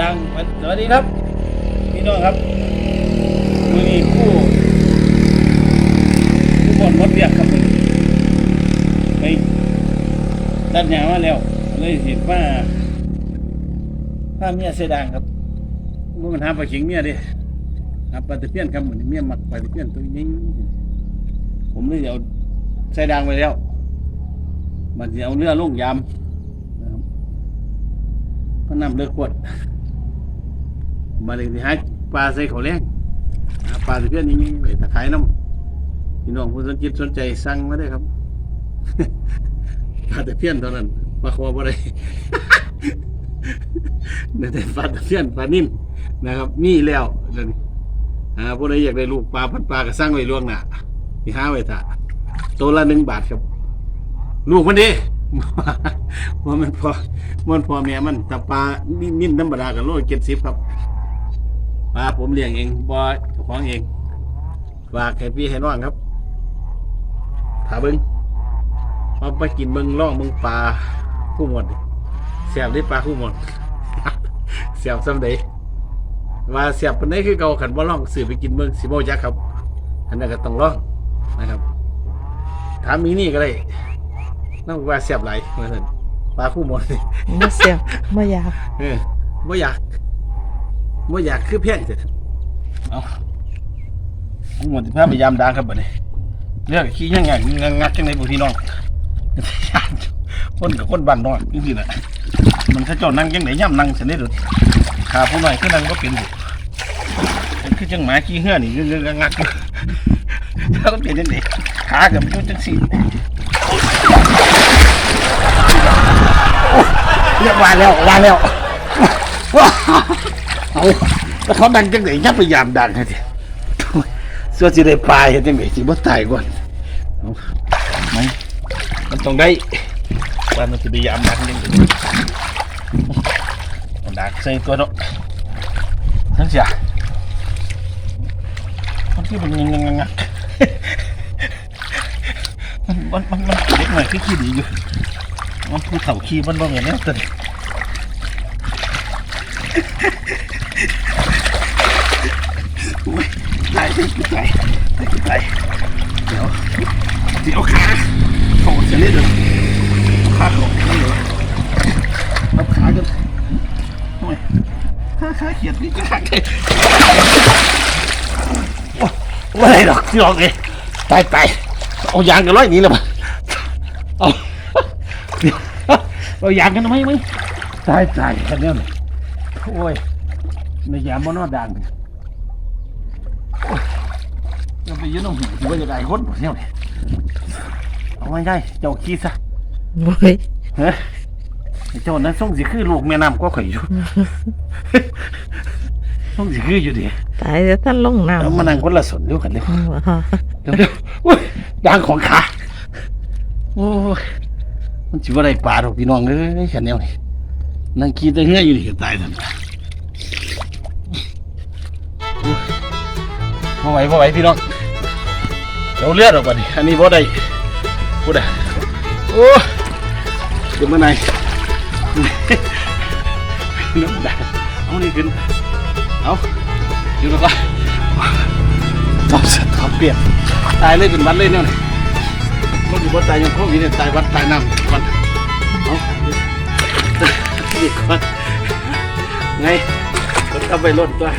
ดังสวัสดีครับพี่น้องครับมือนี้ผู้ผู้บนมดเรียกครับไปตัดหญ้ามาแล้วเลยเห็นว่าถ้าเมียเสยดางครับมื่อมันหาปลาเข็งเมียดิหาปลาตะเพียนครับเหมือนเมียหมักปลาตะเพียนตัวนี้ผมเลยเอาใส่ดางไปแล้ว มันจะเอาเรือลงยามนะครับก็นำเรือขวด มาเลยที่หาปลาใส่เขาแรงหาปลาตะเพียนอย่างนี้ไปตะไคร้น้ำพี่น้องผู้สนจิตสนใจสั่งมาได้ครับปลาตะเพียนเท่านั้นปลาคอบ่ได้นี่แต่ปลาตะเพียนปลานิ่มนะครับมีแล้วเดี๋ยวนี้อ่าผู้ใดอยากได้ลูกปลาพันปลาก็สร้างไว้ล่วงหน้าที่ห้าไว้ถ่าตัวละหนึ่งบาทครับ ลูกมันดีว่ามันพอมันพอแม่มันแต่ปลานิ่มธรรมดากับโลเจ็ดสิบครับ ปลาผมเลี้ยงเองบ่เจ้าของเองฝากให้พี่ให้น้องครับถาเบิ้งเอาไปกินเบิ้งล่องเบิ้งปลาผู้หมดดิเสียบได้ปลาผู้หมดเสียบซ้ำใดว่าเสียบเป็นได้คือเก่าขันบ่ล่องสื่อไปกินเบิ้งสิบ่ยักษ์ครับอันนั้นก็ต้องล่องนะครับถามมีนี่ก็ได้น้องว่าเสียบไหลายเหมือนกันปลาคู่หมดนี่บ่เสียบบ่อยากเออบ่อยาก บ่อยากคือเพี้ยนเสร็จเอาคู่หมดที่พาไปยามดังครับบัดนี้เรื่องขี้ยังไงงักงักจังในบุพี่น้องคนกับคนบ้านนอกจริงๆน่ะมันเขาเจ้านั่งจังไหนย่ำนั่งเสนิทเลยขาผู้น้อยคือนั่งก็เป็นอยู่เป็นคือจังหมาขี้เหื่อนี่งักงักงักแล้วก็เป็นจังไหนขากับมันจังสี่เรียกว่าแล้วว่าแล้วว้า เอาแล้วเขาดังจังไหนยับพยายามดังให้ทีเสื้อสิได้ปลายเห็นจังไหนสิบ่ตายก่อนเอาไหมมันต้องได้ว่ามันสิพยายามดังจังไหนเอาดักใส่ตัวเนาะทั้งเสียมันที่มันงังงังงักมันมันมันเล็กหน่อยคือขี้ดีอยู่มันผู้เฒ่าขี้มันบ่เหมือนเนี่ยตัวนี้โอ้ยตายตายตายตายตายเดี๋ยวเดี๋ยวขา โผล่เสียนิดเดียวขาโผล่นี่เหรอเอาขากันโอ้ยขาขาเขียดนี่ขาเขียไม่ได้ดอกที่ออกเลยตายตายเอายางกันร้อยนี้เลยปะเอาเราอยากกันไหมไหมตายตายกันเนี่ยโอ้ยในยามมันนอดังโอ้ยเราไปยืนตรงหูที่ว่าจะได้คนหมเนี่ยเลย เอาไว้ได้เจ้าขี้ซะโอ้ยเฮ้ยไอ้เจ้านั้นส่งสิคือลูกแม่น้ำก็ข่อยอยู่ ส่งสิคืออยู่ดิตายแล้วท่านลงน้ำแล้วมานั่งคนละสนเดียวกันเลยอ๋อเดี๋ยวเดี๋ยวโอ้ยยางของขาโอ้ยมันจิว่าได้ปลาดอกพี่น้องเอ้ยแค่แนวนี่นั่งกินแต่เงี้ยอยู่นี่ก็ตายทันโอ้ยบ่ไหวบ่ไหวพี่น้องเดี๋ยวเลือดออกก่อนนี่อันนี้บ่ได้ พูดอะโอ้ยเดี๋ยวมาไหนน้ำดาเอานี่ขึ้น เอาอยู่แล้วก็ตอบสัตว์ตอบเปียบตายเลยเป็นวัดเลยเนี่ยนี่มันอยู่บนตายยังโควิดเนี่ยตายวัดตายน้ำก่อนเอาอีกก่อนไงมันก็ไปรถตัว